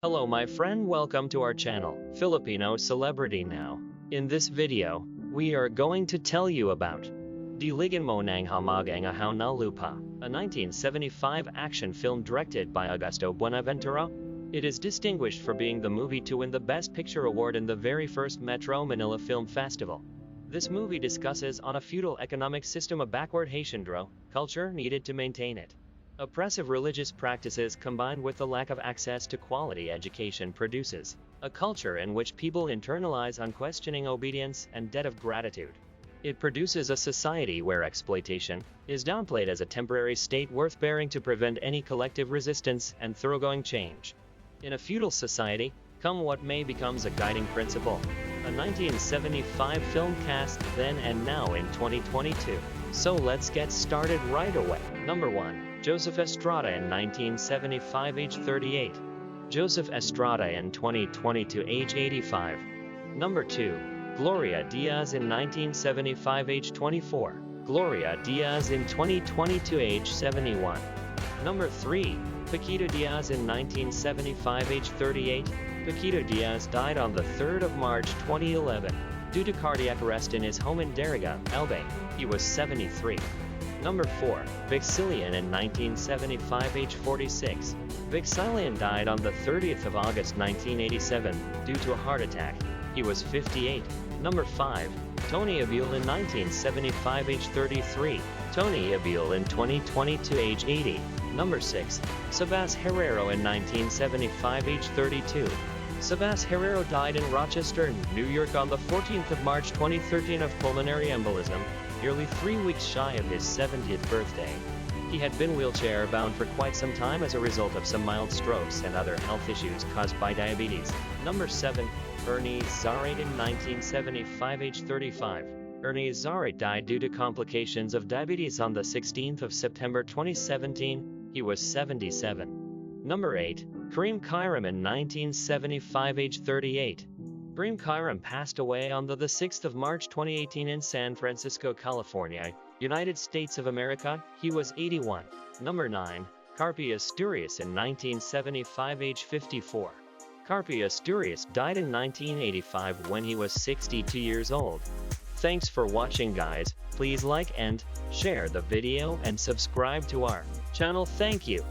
Hello my friend welcome to our channel, Filipino Celebrity Now. In this video, we are going to tell you about Diligan Mo Nang Hamagang Ahaw na Lupa, a 1975 action film directed by Augusto Buenaventura. It is distinguished for being the movie to win the Best Picture award in the very first Metro Manila Film Festival. This movie discusses on a feudal economic system of backward Haciendro culture needed to maintain it. Oppressive religious practices combined with the lack of access to quality education produces a culture in which people internalize unquestioning obedience and debt of gratitude. It produces a society where exploitation is downplayed as a temporary state worth bearing to prevent any collective resistance and thoroughgoing change. In a feudal society, come what may becomes a guiding principle. A 1975 film cast then and now in 2022. So let's get started right away. Number 1. Joseph Estrada in 1975 age 38. Joseph Estrada in 2022 age 85. Number 2. Gloria Diaz in 1975 age 24. Gloria Diaz in 2022 age 71. Number 3. Paquito Diaz in 1975 age 38. Paquito Diaz died on the 3rd of March 2011 due to cardiac arrest in his home in Dariga, Albay. He was 73. Number 4. Vixillian in 1975 age 46. Vixillian died on the 30th of August 1987 due to a heart attack. He was 58. Number 5. Tony Abil in 1975 age 33. Tony Abil in 2022 age 80. Number 6. Sabas Herrero in 1975 age 32. Sabas Herrero died in Rochester, New York on the 14th of March 2013 of pulmonary embolism, nearly three weeks shy of his 70th birthday. He had been wheelchair bound for quite some time as a result of some mild strokes and other health issues caused by diabetes. Number 7. Ernie Zarate in 1975 age 35. Ernie Zarate died due to complications of diabetes on the 16th of September 2017. He was 77. Number 8. Kareem Kairam in 1975 age 38. Kareem Kairam passed away on the, the 6th of March 2018 in San Francisco, California, United States of America. He was 81. Number 9. Carpi Asturias in 1975 age 54. Carpi Asturias died in 1985 when he was 62 years old. Thanks for watching guys, please like and share the video and subscribe to our channel thank you.